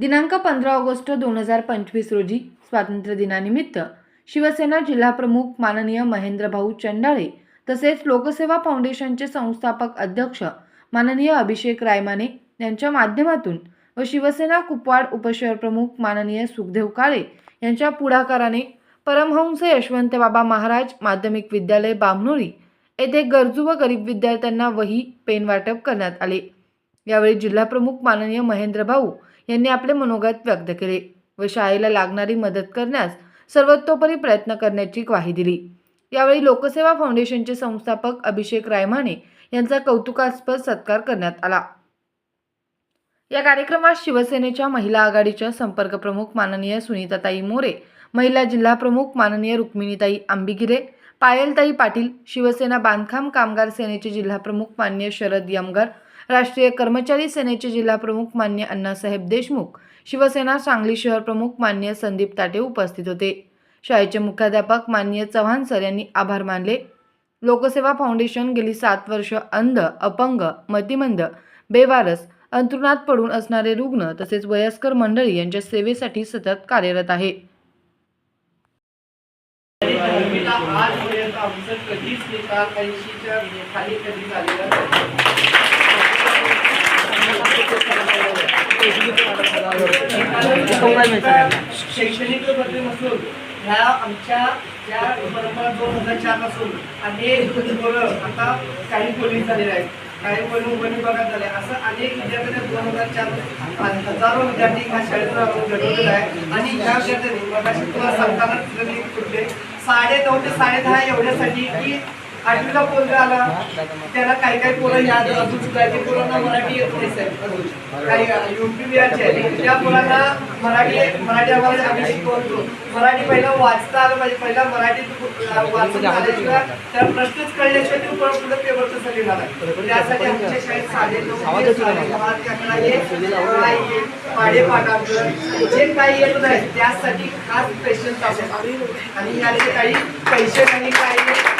दिनांक पंधरा ऑगस्ट दोन हजार पंचवीस रोजी स्वातंत्र्य दिनानिमित्त शिवसेना जिल्हाप्रमुख माननीय महेंद्रभाऊ चंडाळे तसेच लोकसेवा फाउंडेशनचे संस्थापक अध्यक्ष माननीय अभिषेक रायमाने यांच्या माध्यमातून व शिवसेना कुपवाड उपशहर प्रमुख माननीय सुखदेव काळे यांच्या पुढाकाराने परमहंस यशवंत बाबा महाराज माध्यमिक विद्यालय बामणोळी येथे गरजू व गरीब विद्यार्थ्यांना वही पेन वाटप करण्यात आले. यावेळी जिल्हाप्रमुख माननीय महेंद्र भाऊ यांनी आपले मनोगत व्यक्त केले व शाळेला लागणारी मदत करण्यास सर्वतोपरी प्रयत्न करण्याची ग्वाही दिली. यावेळी लोकसेवा फाउंडेशनचे संस्थापक अभिषेक रायमाने यांचा कौतुकास्पद सत्कार करण्यात आला. या कार्यक्रमात शिवसेनेच्या महिला आघाडीच्या संपर्क प्रमुख माननीय सुनीताताई मोरे महिला जिल्हा प्रमुख माननीय रुक्मिणीताई आंबिगिरे पायलताई पाटील शिवसेना बांधकाम कामगार सेनेचे जिल्हा प्रमुख मान्य शरद यमगर राष्ट्रीय कर्मचारी सेनेचे जिल्हा प्रमुख मान्य अण्णासाहेब देशमुख शिवसेना सांगली शहर प्रमुख मान्य संदीप ताटे उपस्थित होते. शाळेचे मुख्याध्यापक मान्य चव्हाण सर यांनी आभार मानले. लोकसेवा फाउंडेशन गेली सात वर्ष अंध अपंग मतिमंद बेवारस अंतरुणात पडून असणारे रुग्ण तसेच वयस्कर मंडळी यांच्या सेवेसाठी सतत कार्यरत आहे. आजपर्यंत आमचं कधीच निकाल ऐंशीच्या खाली कधी झालेला नाही. शैक्षणिक बदल नसून ह्या आमच्या ज्या परंपरा दोन हजार चारपासून अनेक मुलं आता काही पोलीस झालेले आहेत काही मुलं वन विभागात झाले असं अनेक विद्यार्थ्यांना दोन हजार चार हजारो विद्यार्थी ह्या शाळेतून घडवलेला आहे. आणि ह्या विद्यार्थ्यांनी मगाशी तुला सांगताना कुठले साडे नऊ ते साडे दहा एवढ्यासाठी की आठवीला पोरगा आला. त्याला काही काही पोरं याद अजून सुद्धा ते पोरांना मराठी येत नाही साहेब. अजून. काही युपी बिहारचे आहे त्या पोरांना मराठी मराठी आम्हाला आम्ही शिकवतो. मराठी पहिला वाचता आलं पाहिजे. पहिला मराठी वाचून झाल्याशिवाय त्याला प्रश्नच कळल्याशिवाय ते पुढे पुढे पेपरचं सगळं आहे त्यासाठी आमच्या शाळेत हे, पाढे पाठांतर. जे काही येत नाही त्यासाठी खास पेशन्स आणि या काही पैसे नाही काही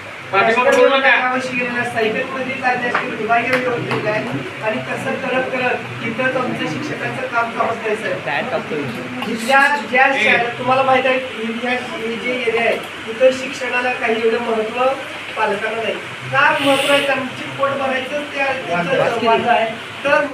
ज्या- घेतले जातात. खेळमध्ये गावाशी गेलेल्या सायकलमध्ये विभागीय व्यवस्थित आहे. आणि कसं करत करत इथंच आमच्या शिक्षकांचं काम नाही साहेब. ज्या शाळा तुम्हाला माहीत आहे हे जे एरिया आहे तिथं शिक्षणाला काही एवढं महत्त्व पालकांना नाही. का महत्त्व आहे? त्यांची पोट भरायचं त्या त्याचं वाद आहे. तर